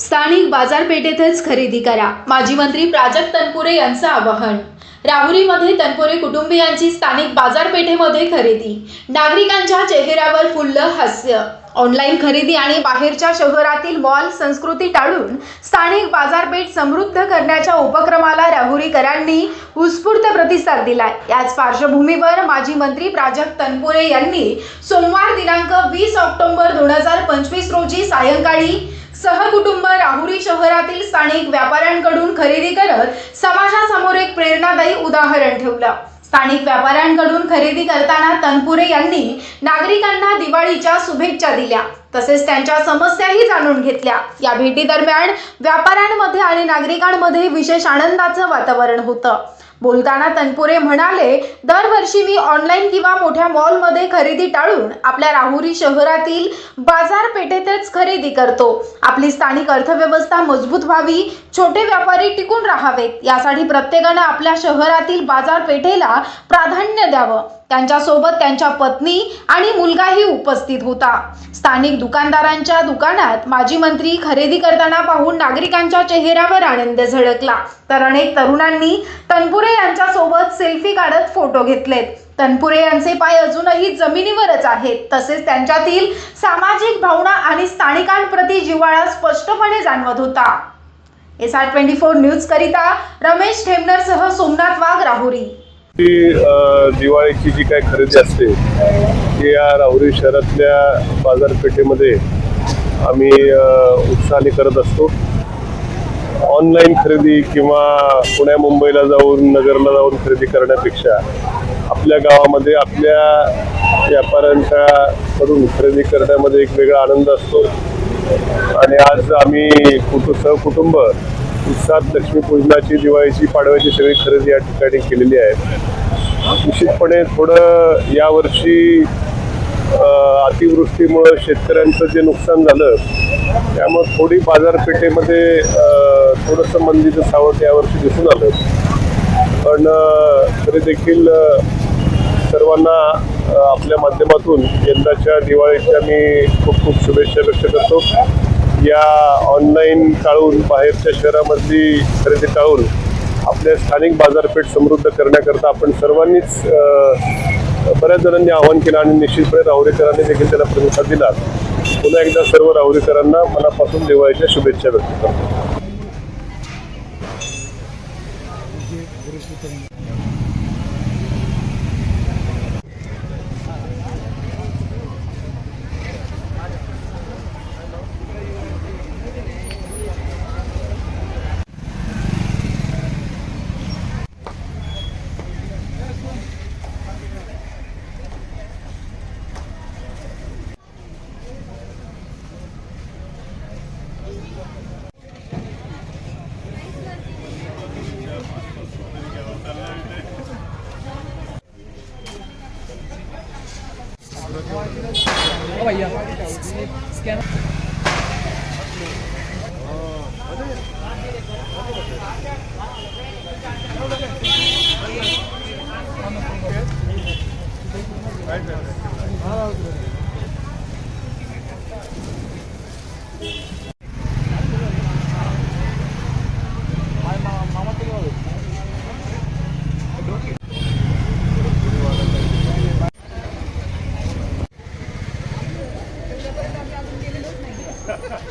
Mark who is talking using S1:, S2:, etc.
S1: स्थानिक बाजारपेठेतच खरेदी करा. माजी मंत्री प्राजक्त तनपुरे यांचं आवाहन. राहुरीमध्ये तनपुरे कुटुंबियांची स्थानिक बाजारपेठेमध्ये खरेदी. नागरिकांच्या चेहऱ्यावर फुललं हास्य. ऑनलाईन खरेदी आणि बाहेरच्या शहरातील मॉल संस्कृती टाळून स्थानिक बाजारपेठ समृद्ध करण्याच्या उपक्रमाला राहुरीकरांनी उत्स्फूर्त प्रतिसाद दिलाय. याच पार्श्वभूमीवर माजी मंत्री प्राजक्त तनपुरे यांनी सोमवार दिनांक वीस ऑक्टोबर दोन हजार पंचवीस रोजी सायंकाळी सहकुटुंब राहुरी शहरातील स्थानिक व्यापाऱ्यांकडून खरेदी करत समाजासमोर एक प्रेरणादायी उदाहरण ठेवलं. स्थानिक व्यापाऱ्यांकडून खरेदी करताना तनपुरे यांनी नागरिकांना दिवाळीच्या शुभेच्छा दिल्या. तसेच त्यांच्या समस्याही जाणून घेतल्या. या भेटी दरम्यान व्यापाऱ्यांमध्ये आणि नागरिकांमध्ये विशेष आनंदाचं वातावरण होतं. बोलताना तनपुरे म्हणाले दरवर्षी मी ऑनलाईन किंवा मोठ्या मॉलमध्ये खरेदी टाळून आपल्या राहुरी शहरातील बाजारपेठेतच खरेदी करतो. आपली स्थानिक अर्थव्यवस्था मजबूत व्हावी छोटे व्यापारी टिकून राहावेत. यासाठी प्रत्येकानं आपल्या शहरातील बाजारपेठेला प्राधान्य द्यावं. त्यांच्यासोबत त्यांच्या पत्नी आणि मुलगाही उपस्थित होता. स्थानिक दुकानदारांच्या दुकानात माजी मंत्री खरेदी करताना पाहून नागरिकांच्या चेहऱ्यावर आनंद झळकला. तर अनेक तरुणांनी तनपुरे यांच्यासोबत सेल्फी काढत फोटो घेतलेत. तनपुरे यांचे पाय अजूनही जमिनीवरच आहेत. तसेच त्यांच्यातील सामाजिक भावना आणि स्थानिकांप्रती जिव्हाळा स्पष्टपणे जाणवत होता. S R twenty four news करिता रमेश ठेमनरसह सोमनाथ वाघ राहुरी.
S2: ती दिवाळीची जी काही खरेदी असते ती या राहुरी शहरातल्या बाजारपेठेमध्ये आम्ही उत्साहाने करत असतो. ऑनलाईन खरेदी किंवा पुण्या मुंबईला जाऊन नगरला जाऊन खरेदी करण्यापेक्षा आपल्या गावामध्ये आपल्या व्यापाऱ्यांच्या कडून खरेदी करण्यामध्ये एक वेगळा आनंद असतो. आणि आज आम्ही कुटु सहकुटुंब उत्साहात लक्ष्मीपूजनाची दिवाळीची पाडव्याची सगळी खरेदी या ठिकाणी केलेली आहे. निश्चितपणे थोडं यावर्षी अतिवृष्टीमुळं शेतकऱ्यांचं जे नुकसान झालं त्यामुळं थोडी बाजारपेठेमध्ये थोडंसं मंदीचं सावट यावर्षी दिसून आलं. पण तरी देखील सर्वांना आपल्या माध्यमातून यंदाच्या दिवाळीच्या मी खूप खूप शुभेच्छा व्यक्त करतो. या ऑनलाईन टाळून बाहेरच्या शहरामधली खरेदी टाळून आपल्या स्थानिक बाजारपेठ समृद्ध करण्याकरता आपण सर्वांनीच बऱ्याच जणांनी आवाहन केलं आणि निश्चितपणे राहुरीकरांनी देखील त्याला प्रतिसाद दिला. पुन्हा एकदा सर्व राहुरीकरांना मनापासून दिवाळीच्या शुभेच्छा व्यक्त करतो. tem. ও ভাইয়া স্ক্যান